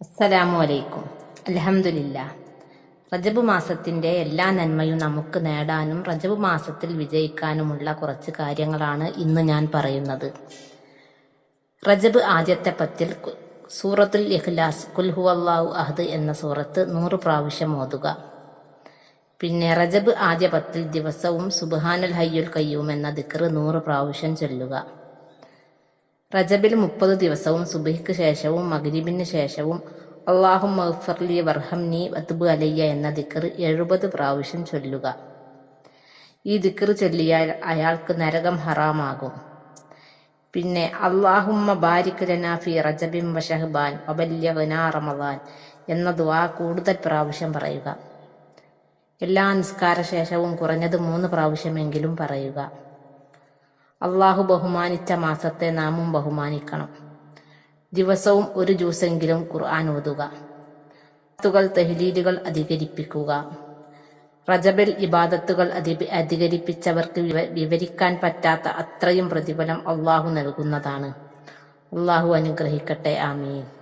അസ്സലാമു അലൈക്കും അലഹമില്ല റജബ് മാസത്തിന്റെ എല്ലാ നന്മയും നമുക്ക് നേടാനും റജബ് മാസത്തിൽ വിജയിക്കാനുമുള്ള കുറച്ച് കാര്യങ്ങളാണ് ഇന്ന് ഞാൻ പറയുന്നത്. റജബ് ആദ്യത്തെ പത്തിൽ സൂറത്തുൽ ഇഖ്ലാസ് കുൽഹു അള്ളാഹു അഹദ് എന്ന സൂറത്ത് നൂറ് പ്രാവശ്യം ഓതുക. പിന്നെ റജബ് ആദ്യ പത്തിൽ ദിവസവും സുബ്ഹാനൽ ഹയ്യുൽ കയ്യൂം എന്ന ദിക്റ് നൂറ് പ്രാവശ്യം ചൊല്ലുക. റജബിൽ മുപ്പത് ദിവസവും സുബഹിക്ക് ശേഷവും മഗ്രിബിന് ശേഷവും അള്ളാഹു മഹ്ഫർലി വർഹംനി വത്തുബ് അലയ്യ എന്ന ദിക്കർ എഴുപത് പ്രാവശ്യം ചൊല്ലുക. ഈ ദിക്കർ ചൊല്ലിയാൽ അയാൾക്ക് നരകം ഹറാമാകും. പിന്നെ അള്ളാഹുമ്മ ബാരിക് ഫി റജബിൻ വഷഹ്ബാൻ വബല്യഗ്നാ റമദാൻ എന്ന ദുആ കൂടുതൽ പ്രാവശ്യം പറയുക. എല്ലാ നിസ്കാര ശേഷവും കുറഞ്ഞത് മൂന്ന് പ്രാവശ്യമെങ്കിലും പറയുക. അള്ളാഹു ബഹുമാനിച്ച മാസത്തെ നാമും ബഹുമാനിക്കണം. ദിവസവും ഒരു ജ്യൂസെങ്കിലും ഖുർആൻ ഓതുക. ത്തുകൾ തെഹ്ലീലുകൾ അധികരിപ്പിക്കുക. റജബിൽ ഇബാദത്തുകൾ അധി- അധികരിപ്പിച്ചവർക്ക് വിവ- വിവരിക്കാൻ പറ്റാത്ത അത്രയും പ്രതിഫലം അള്ളാഹു നൽകുന്നതാണ്. അള്ളാഹു അനുഗ്രഹിക്കട്ടെ. ആമീൻ.